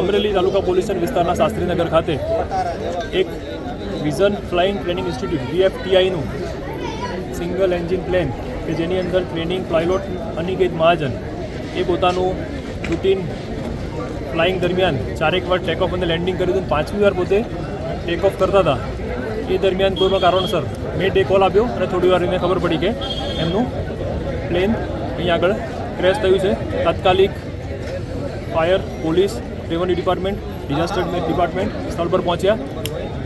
અમરેલી તાલુકા police વિસ્તારના શાસ્ત્રીનગર ખાતે એક વિઝન ફ્લાઇંગ ટ્રેનિંગ ઇન્સ્ટિટ્યૂટ, વીએફટીઆઈનું સિંગલ એન્જિન પ્લેન કે જેની અંદર ટ્રેનિંગ પાયલોટ અનિકેત મહાજન એ પોતાનું રૂટીન ફ્લાઇંગ દરમિયાન ચારેક વાર ટેક ઓફ અને લેન્ડિંગ કર્યું હતું પાંચમી વાર પોતે ટેક ઓફ કરતા હતા. એ દરમિયાન કોઈપણ કારણસર મેં ડે કોલ આપ્યો અને થોડી વાર એને ખબર પડી કે એમનું પ્લેન અહીંયા આગળ ક્રેશ થયું છે. તાત્કાલિક fire police revenue department, disaster department સ્થળ પર પહોંચ્યા.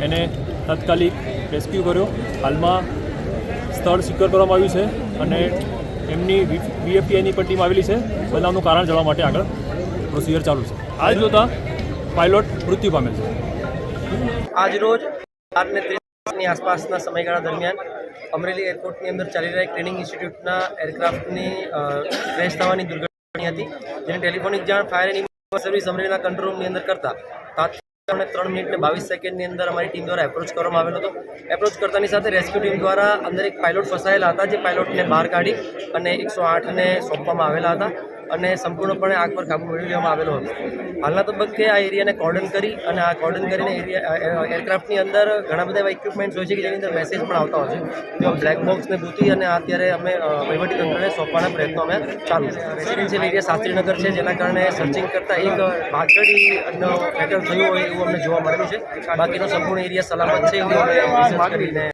એને તાત્કાલિક રેસ્ક્યુ કર્યો. હાલમાં સ્થળ સિક્યોર કરવામાં આવ્યું છે અને એમની વીએફટીઆઈની પણ ટીમ આવેલી છે. બનાવનું કારણ જાણવા માટે આગળ પ્રોસિજર ચાલુ છે. આજ જોતા પાયલોટ મૃત્યુ પામેલ છે. આજરોજ બારને ત્રીસની આસપાસના સમયગાળા દરમિયાન અમરેલી એરપોર્ટની અંદર ચાલી રહેલા ટ્રેનિંગ ઇન્સ્ટિટ્યૂટના એરક્રાફ્ટની ક્રેશ થવાની દુર્ઘટના હતી, જેની ટેલિફોનિક જાણ, ફાયર એન્ડ ઇમરજન્સી સર્વિસ અમરેલીના કંટ્રોલ રૂમની અંદર કરતા. તાત્કાલિક અમને ત્રણ મિનિટ ને બાવીસ સેકન્ડની અંદર અમારી ટીમ દ્વારા એપ્રોચ કરવામાં આવેલો હતો. એપ્રોચ કરતાની સાથે રેસ્ક્યુ ટીમ દ્વારા અંદર એક પાયલોટ ફસાયેલા હતા, જે પાયલોટને બહાર કાઢી અને એકસો આઠને સોંપવામાં આવેલા હતા. અને સંપૂર્ણપણે આગ પર કાબુ મેળવી લેવામાં આવેલો હતો. હાલના તબક્કે આ એરિયાને કોર્ડન કરી અને આ કોર્ડન કરીને એરિયા એરક્રાફ્ટની અંદર ઘણા બધા એવા ઇક્વિપમેન્ટ્સ હોય છે કે જેની અંદર મેસેજ પણ આવતા હોય છે. જો બ્લેક બોક્સને ભૂતી અને અત્યારે અમે વહીવટીતંત્રને વહીવટી તંત્રને સોંપવાના પ્રયત્નો અમે ચાલુ છે. રેસિડેન્શિયલ એરિયા શાસ્ત્રીનગર છે, જેના કારણે સર્ચિંગ કરતાં એક પાછળીનો મેટર થયું હોય એવું અમને જોવા મળેલું છે. બાકીનો સંપૂર્ણ એરિયા સલામત છે એવું અમે કરીને